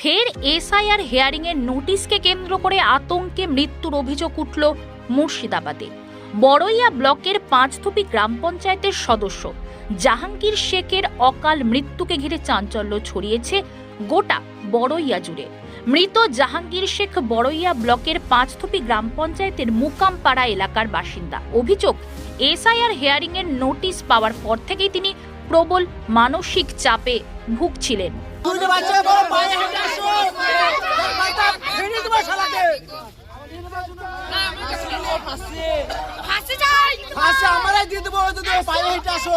ফের এসআইআর হেয়ারিংয়ের নোটিশকে কেন্দ্র করে আতঙ্কে মৃত্যুর অভিযোগ উঠল মুর্শিদাবাদে। বড়ইয়া ব্লকের পাঁচথুপি গ্রাম পঞ্চায়েতের সদস্য জাহাঙ্গীর শেখের অকাল মৃত্যুকে ঘিরে চাঞ্চল্য ছড়িয়েছে গোটা বড়ইয়া জুড়ে। মৃত জাহাঙ্গীর শেখ বড়ইয়া ব্লকের পাঁচথুপি গ্রাম পঞ্চায়েতের মুকামপাড়া এলাকার বাসিন্দা। অভিযোগ, এসআইআর হেয়ারিংয়ের নোটিশ পাওয়ার পর থেকেই তিনি প্রবল মানসিক চাপে ভুগছিলেন বুঝতে পারছ বড় পায়ে হেঁটে আসো মাথা দেবো শালাকে ফাঁসি আমরাই দিয়ে দেবো যদি পায়ে হেঁটে আসো।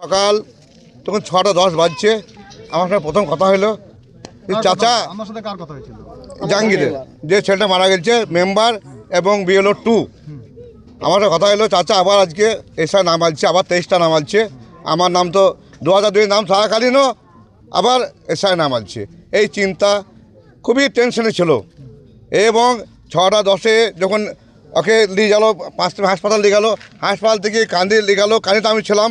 সকাল তখন ছটা দশ বাজছে। আমার সাথে প্রথম কথা হলো চাচা আমার সাথে কার কথা হয়েছিল? জাহাঙ্গীরের যে ছেলেটা মারা গেছে মেম্বার এবং বিএলও টু। আমার কথা হলো চাচা আবার আজকে এসা নাম আলছে আবার তেইশটা নাম আলছে। আমার নাম তো দু হাজার দুই নাম থাকাকালীনও আবার এসআই নাম আছে এই চিন্তা খুবই টেনশনে ছিল। এবং ছটা দশে যখন ওকে নিয়ে গেলো পাঁচটা হাসপাতাল নিয়ে গেলো হাসপাতাল থেকে কান্দি নিয়ে গেলো কান্দিতে আমি ছিলাম।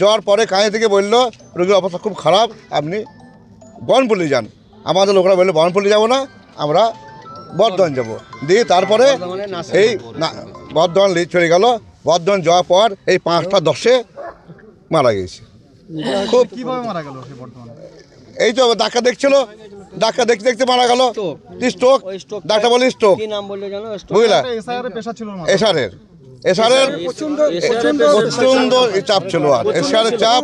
যাওয়ার পরে কাঁদি থেকে বলল রোগীর অবস্থা খুব খারাপ আপনি বনপল্লি যান। আমাদের লোকরা বলল বনপল্লি যাব না আমরা বর্ধমান যাব। দিয়ে তারপরে এই না বর্ধমান চলে গেল। বর্ধমান যাওয়ার পর এই পাঁচটা দশে মারা গেছে খুব কীভাবে মারা গেল সে বর্তমানে? এই তো ডাক্তার দেখছিল ডাক্তার দেখতে দেখতে মারা গেল। স্ট্রোক ডাক্তার বলে স্ট্রোক কি নাম বলল জানো? বুঝলা? এসআইআর পেশা ছিল। এসআরের এসআরের প্রচণ্ড চাপ ছিল আর এসআরের চাপ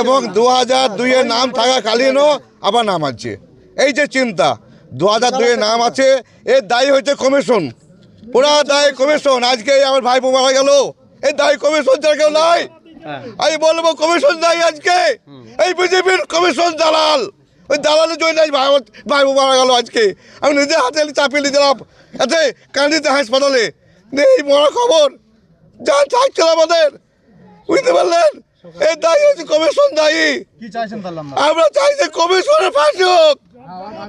এবং দু হাজার নাম থাকাকালীনও আবার নাম আছে। এই যে চিন্তা দু হাজার দুইয়ের নাম আছে এর দায়ী হচ্ছে কমিশন পুরা দায়ী কমিশন আজকে আমার ভাই মারা গেল। এর দায়ী কমিশন যার কেউ নাই। আমি বলব কমিশন দায়ী আজকে। এই বিজেপির কমিশন দালাল। ওই দালালের জন্য আজ ভাই মারা গেল আজকে। আমি নিজে হাতে চাপিয়ে দিলাম। এতে কান্দিতে হাসপাতালে। এই মরা খবর। যা থাকছিল আমাদের। বুঝতে পারলেন? এই দায়ী হচ্ছে কমিশন দায়ী। আমরা চাই যে কমিশনের ফাঁসি হোক।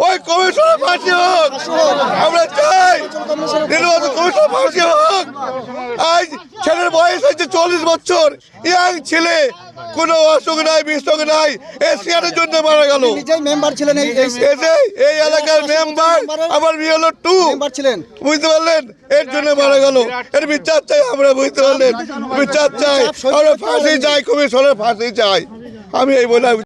ওই কমিশনের ফাঁসি হোক। আমরা চাই কমিশনের ফাঁসি হোক। আজ ছেলের বয়স হচ্ছে চল্লিশ বছর। ইয়াং ছেলে কোনো অসুখ নাই বিসুখ নাই এশিয়ানের জন্য মারা গেল। মেম্বার ছিলেন এই এলাকার মেম্বার আবার বিএলও টু মেম্বার ছিলেন। বুঝতে পারলেন? এর জন্য মারা গেল। এর বিচার চাই আমরা বুঝতে পারলেন। বিচার চাই। আমরা ফাঁসি চাই কমিশনের ফাঁসি চাই। আমি এই বলে